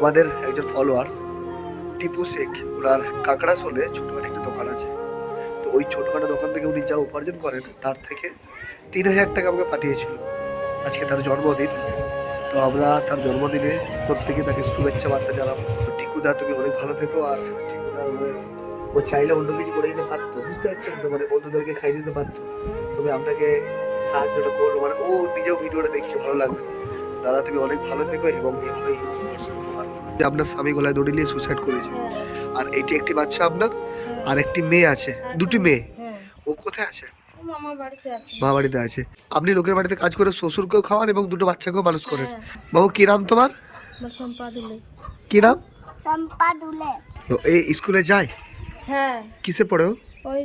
আমাদের একজন ফলোয়ার্স টিপু শেখ। ওনার কাঁকড়া সোলে ছোটখাটো একটা দোকান আছে। তো ওই ছোটোখাটো দোকান থেকে উনি যা উপার্জন করেন, তার থেকে তিন হাজার টাকা আমাকে পাঠিয়েছিল। আজকে তার জন্মদিন। তো আমরা তার জন্মদিনে প্রত্যেকে তাকে শুভেচ্ছা বার্তা জানাব। টিকুদা, তুমি অনেক ভালো থেকো আর টিকুদা ও- চাইলে অন্য কিছু করে দিতে পারতো। বুঝতে পারছেন তো মানে বন্ধুদেরকে খাইয়ে দিতে পারতো। তবে আপনাকে সাহায্যটা করল। মানে ও নিজেও ভিডিওটা দেখছে, ভালো লাগবে দাদা, তুমি অনেক ভালো থেকো এবং এইভাবেই। যে আপনার স্বামী গলায় দড়ি নিয়ে সুইসাইড করেছে। আর এটি একটি বাচ্চা আপনার আর একটি মেয়ে আছে দুটি মেয়ে। হ্যাঁ। ও কোথায় আছে? ও বাড়িতে আছে। মা বাড়িতে আছে। আপনি লোকের বাড়িতে কাজ করে শ্বশুরকেও খাওয়ান এবং দুটো বাচ্চাকেও মানুষ করেন। হ্যাঁ বাবু কি নাম তোমার? কি নাম? তো এই স্কুলে যায়? হ্যাঁ। কিসে পড়ে ও? ওই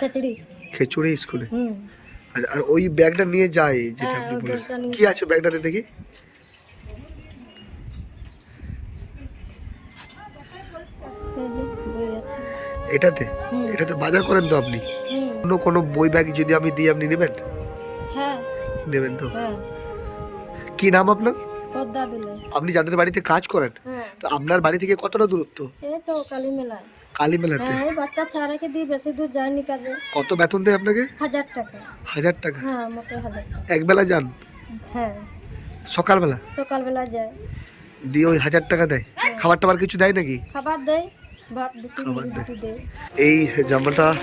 কাচড়ি খেচুড়ি। স্কুলে? আচ্ছা, আর ওই ব্যাগটা নিয়ে যায় যেটা হ্যাঁ, আপনি বলেছেন। কি আছে ব্যাগটাতে দেখি? এটাতে? এটাতে বাজার করেন তো আপনি? অন্য কোনো বই ব্যাগ যদি আমি দিই আপনি নেবেন? হ্যাঁ। নেবেন তো? হ্যাঁ। কি নাম আপনার? আপনি যাদের বাড়িতে কাজ করেন হ্যাঁ। তো আপনার বাড়ি থেকে কতটা দূরত্ব? এই তো কালী মেলা কালী হ্যাঁ বাচ্চা ছাড়াকে দিই বেশি দূর যায়নি কাজে। কত বেতন দেয় আপনাকে? হাজার টাকা। হাজার টাকা? হ্যাঁ মোটে হাজার একবেলা যান? হ্যাঁ। সকালবেলা? সকালবেলা যায়। দিয়ে ওই হাজার টাকা দেয়। খাবার টাবার কিছু দেয় নাকি? খাবার দেয়। এই জামাটা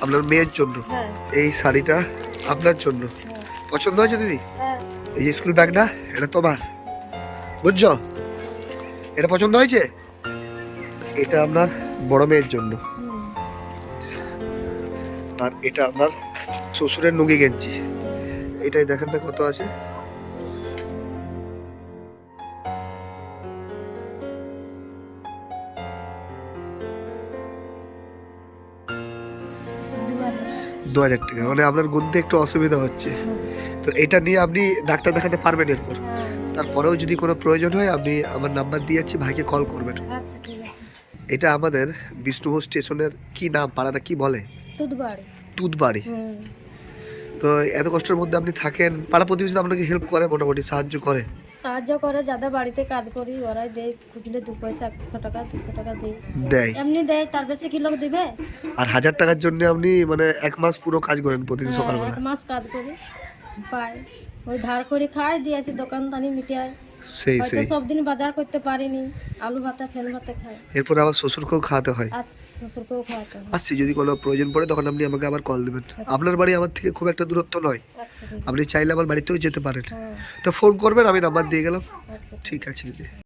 আপনার মেয়ের জন্য। হ্যাঁ। এই শাড়িটা আপনার জন্য। হ্যাঁ। পছন্দ হয়েছে দিদি? হ্যাঁ। এই যে স্কুল ব্যাগটা এটা তোমার। বুঝছ? এটা পছন্দ হয়েছে? এটা আপনার বড় মেয়ের জন্য। আর এটা আপনার শ্বশুরের নুগি গেঞ্জি। এটাই দেখেন না কত আছে? দু হাজার টাকা। মানে আপনার গুনতে একটু অসুবিধা হচ্ছে। তো এটা নিয়ে আপনি ডাক্তার দেখাতে পারবেন এরপর। তারপরেও যদি কোনো প্রয়োজন হয় আপনি আমার নাম্বার দিয়ে যাচ্ছি ভাইকে কল করবেন। আচ্ছা এটা আমাদের বিষ্ণুপুর স্টেশনের কি নাম পাড়াটা কি বলে? তুদবাড়ি তুতবাড়ি। হুম। তো এত কষ্টের মধ্যে আপনি থাকেন পাড়া প্রতিবেশী আপনাকে হেল্প করে মোটামুটি সাহায্য করে? সাহায্য করে যাদের বাড়িতে কাজ করি ওরাই দেয় খুঁজলে দু পয়সা একশো টাকা দুশো টাকা দেয়। দেয়? এমনি দেয় তার বেশি কি লোক দিবে? আর হাজার টাকার জন্য আপনি মানে এক মাস পুরো কাজ করেন প্রতিদিন হ্যাঁ, সকালবেলা? এক মাস কাজ করি পাই। ওই ধার করে খাই দিয়েছি দোকানদানি মিটিয়ায়। সেই সেই। সব দিন বাজার করতে পারিনি আলু ভাতা ফেল ভাতা খাই। এরপর আবার শ্বশুরকেও খাওয়াতে হয়। আজ শ্বশুরকেও খাওয়াতে হয়। আসছি যদি কোনো প্রয়োজন পড়ে তখন আপনি আমাকে আবার কল দেবেন। আপনার বাড়ি আমার থেকে খুব একটা দূরত্ব নয়। আচ্ছা আপনি চাইলে আমার বাড়িতেও যেতে পারেন। হ্যাঁ। তো ফোন করবেন আমি নাম্বার দিয়ে গেলাম। আচ্ছা ঠিক আছে দিদি।